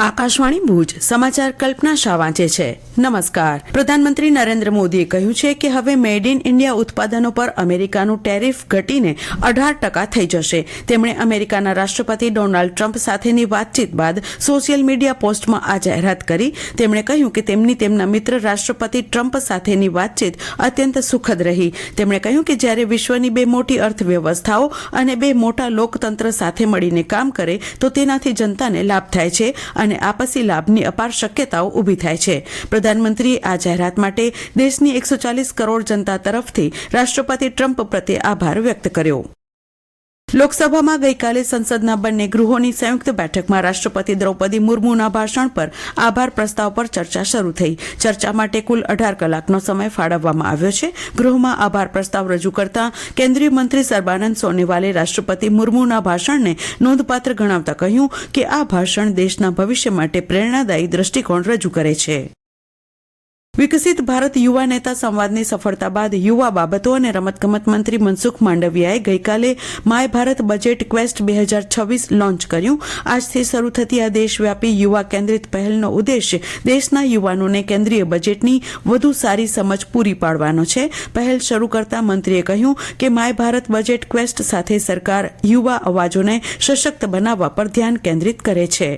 આકાશવાણી ભુજ, સમાચાર કલ્પના શાહ વાંચે છે. નમસ્કાર. પ્રધાનમંત્રી નરેન્દ્ર મોદીએ કહ્યું છે કે હવે મેડ ઇન ઇન્ડિયા ઉત્પાદનો પર અમેરિકાનું ટેરિફ ઘટીને અઢાર ટકા થઈ જશે. તેમણે અમેરિકાના રાષ્ટ્રપતિ ડોનાલ્ડ ટ્રમ્પ સાથેની વાતચીત બાદ સોશિયલ મીડિયા પોસ્ટમાં આ જાહેરાત કરી. તેમણે કહ્યું કે તેમની તેમના મિત્ર રાષ્ટ્રપતિ ટ્રમ્પ સાથેની વાતચીત અત્યંત સુખદ રહી. તેમણે કહ્યું કે જ્યારે વિશ્વની બે મોટી અર્થવ્યવસ્થાઓ અને બે મોટા લોકતંત્ર સાથે મળીને કામ કરે, તો તેનાથી જનતાને લાભ થાય છે અને આપસી લાભની અપાર શક્યતાઓ ઊભી થાય છે. પ્રધાનમંત્રીએ આ જાહેરાત માટે દેશની એકસો ચાલીસ કરોડ જનતા તરફથી રાષ્ટ્રપતિ ટ્રમ્પ પ્રત્યે આભાર વ્યક્ત કર્યો. લોકસભામાં ગઈકાલે સંસદના બંને ગૃહોની સંયુક્ત બેઠકમાં રાષ્ટ્રપતિ દ્રૌપદી મુર્મુના ભાષણ પર આભાર પ્રસ્તાવ પર ચર્ચા શરૂ થઈ. ચર્ચા માટે કુલ અઢાર કલાકનો સમય ફાળવવામાં આવ્યો છે. ગૃહમાં આભાર પ્રસ્તાવ રજૂ કરતા કેન્દ્રીય મંત્રી સર્બાનંદ સોનોવાલે રાષ્ટ્રપતિ મુર્મુના ભાષણને નોંધપાત્ર ગણાવતા કહ્યું કે આ ભાષણ દેશના ભવિષ્ય માટે પ્રેરણાદાયી દ્રષ્ટિકોણ રજૂ કરે છે. વિકસિત ભારત યુવા નેતા સંવાદની સફળતા બાદ યુવા બાબતો અને રમતગમત મંત્રી મનસુખ માંડવિયાએ ગઈકાલે માય ભારત બજેટ ક્વેસ્ટ બે હજાર છવ્વીસ લોન્ચ કર્યું. આજથી શરૂ થતી આ દેશવ્યાપી યુવા કેન્દ્રિત પહેલનો ઉદ્દેશ્ય દેશના યુવાનોને કેન્દ્રીય બજેટની વધુ સારી સમજ પૂરી પાડવાનો છે. પહેલ શરૂ કરતા મંત્રીએ કહ્યું કે માય ભારત બજેટ ક્વેસ્ટ સાથે સરકાર યુવા અવાજોને સશક્ત બનાવવા પર ધ્યાન કેન્દ્રિત કરે છે.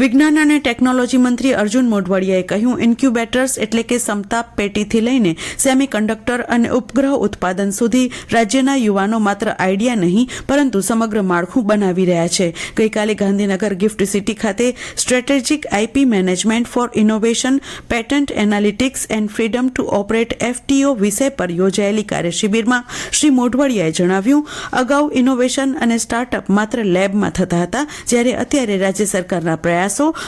વિજ્ઞાન અને ટેકનોલોજી મંત્રી અર્જુન મોઢવાડિયાએ કહ્યું, ઇન્ક્યુબેટર્સ એટલે કે સમતાપ પેટીથી લઈને સેમી કંડક્ટર અને ઉપગ્રહ ઉત્પાદન સુધી રાજ્યના યુવાનો માત્ર આઈડિયા નહીં, પરંતુ સમગ્ર માળખું બનાવી રહ્યા છે. ગઈકાલે ગાંધીનગર ગિફ્ટ સિટી ખાતે strategic IP management for innovation, patent analytics and freedom to operate FTO વિષય પર યોજાયેલી કાર્યશિબિરમાં શ્રી મોઢવાડિયાએ જણાવ્યું, અગાઉ ઇનોવેશન અને સ્ટાર્ટઅપ માત્ર લેબમાં થતા હતા, જ્યારે અત્યારે રાજ્ય સરકારના પ્રયાસો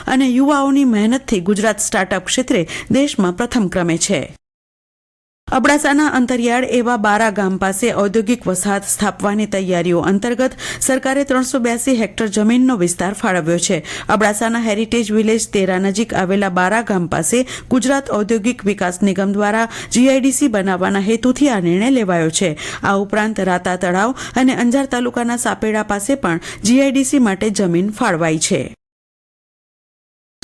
અને યુવાઓની મહેનતથી ગુજરાત સ્ટાર્ટઅપ ક્ષેત્રે દેશમાં પ્રથમ ક્રમે છે. અબડાસાના અંતરિયાળ એવા બારા ગામ પાસે ઔદ્યોગિક વસાહત સ્થાપવાની તૈયારીઓ અંતર્ગત સરકારે ત્રણસો બ્યાસી હેક્ટર જમીનનો વિસ્તાર ફાળવ્યો છે. અબડાસાના હેરિટેજ વિલેજ તેરા નજીક આવેલા બારા ગામ પાસે ગુજરાત ઔદ્યોગિક વિકાસ નિગમ દ્વારા જીઆઈડીસી બનાવવાના હેતુથી આ નિર્ણય લેવાયો છે. આ ઉપરાંત રાતા તળાવ અને અંજાર તાલુકાના સાપેડા પાસે પણ જીઆઈડીસી માટે જમીન ફાળવાઈ છે.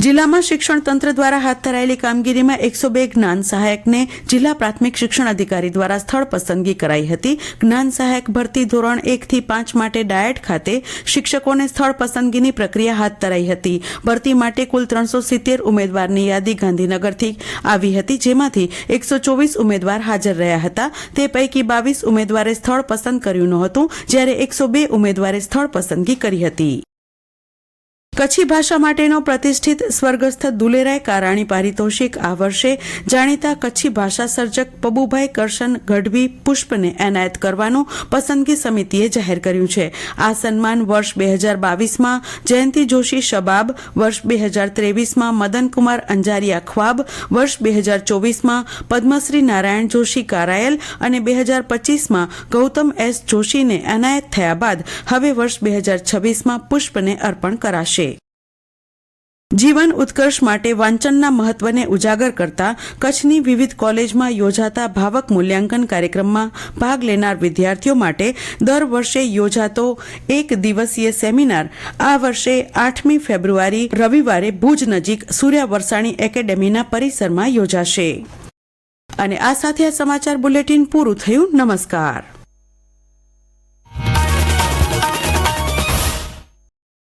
જિલ્લામાં શિક્ષણ તંત્ર દ્વારા હાથ ધરાયેલી કામગીરીમાં એકસો બે જ્ઞાન સહાયકને જિલ્લા પ્રાથમિક શિક્ષણ અધિકારી દ્વારા સ્થળ પસંદગી કરાઈ હતી. જ્ઞાન સહાયક ભરતી ધોરણ એકથી પાંચ માટે ડાયટ ખાતે શિક્ષકોને સ્થળ પસંદગીની પ્રક્રિયા હાથ ધરાઈ હતી. ભરતી માટે કુલ ત્રણસો સિત્તેર ઉમેદવારની યાદી ગાંધીનગરથી આવી હતી, જેમાંથી એકસો ચોવીસ ઉમેદવાર હાજર રહ્યા હતા. તે પૈકી બાવીસ ઉમેદવારે સ્થળ પસંદ કર્યું નહોતું, જ્યારે એકસો બે ઉમેદવારે સ્થળ પસંદગી કરી હતી. કચ્છી ભાષા માટેનો પ્રતિષ્ઠિત સ્વર્ગસ્થ દુલેરાય કારાણી પારિતોષિક આ વર્ષે જાણીતા કચ્છી ભાષા સર્જક પબુભાઈ કરશન ગઢવી પુષ્પને એનાયત કરવાનું પસંદગી સમિતિએ જાહેર કર્યું છે. આ સન્માન વર્ષ બે હજાર બાવીસમાં જયંતિ જોશી શબાબ, વર્ષ બે હજાર ત્રેવીસમાં મદનકુમાર અંજારિયા ખ્વાબ, વર્ષ બે હજાર ચોવીસમાં પદ્મશ્રી નારાયણ જોશી કારાયલ અને બે હજાર પચીસમાં ગૌતમ એસ જોશીને એનાયત થયા બાદ હવે વર્ષ બે હજાર છવ્વીસમાં પુષ્પને અર્પણ કરાશે. જીવન ઉત્કર્ષ માટે વાંચનના મહત્વને ઉજાગર કરતા કચ્છની વિવિધ કોલેજમાં યોજાતા ભાવક મૂલ્યાંકન કાર્યક્રમમાં ભાગ લેનાર વિદ્યાર્થીઓ માટે દર વર્ષે યોજાતો એક દિવસીય સેમિનાર. આ વર્ષે આઠમી ફેબ્રુઆરી રવિવારે ભુજ નજીક સૂર્યા વરસાણી એકેડેમીના પરિસરમાં યોજાશે. અને આ સાથે આ સમાચાર બુલેટિન પૂરું થયું. નમસ્કાર.